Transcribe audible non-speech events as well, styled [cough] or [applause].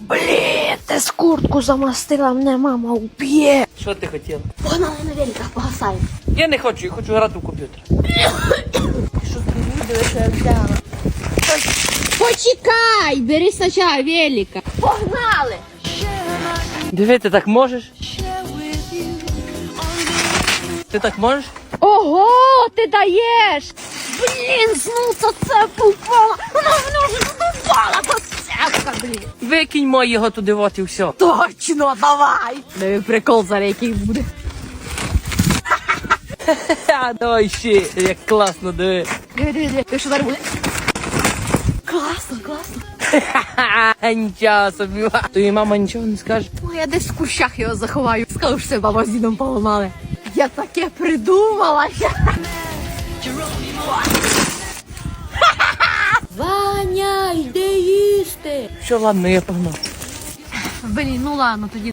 Блін, ти з куртку замастила, мене мама уб'є. Що ти хотіла? Погнали на великах, погасаємо. Я не хочу, я хочу грати в комп'ютер. Що ти відео, що я взяла? Почекай, бери спочатку велика. Погнали! Диви, ти так можеш? Ти так можеш? Ого, ти даєш! Блін, знуца це попала! Вона в нього попала, коцяка, блін! Викинь його туди, от і все. Точно, давай! Диви прикол зараз який буде. [laughs] Ха, давай ще, як класно, диви. Диви, диви, диви, ти що зараз буде? Класно, класно. Ха-ха, [laughs] нічого собі. Тобі мама нічого не скаже. Ну, я десь в кущах його заховаю. Скажу, що баба з дідом поламали. Я таке придумала. [laughs] Що, ладно, я погнав. Блін, ну ладно, тоді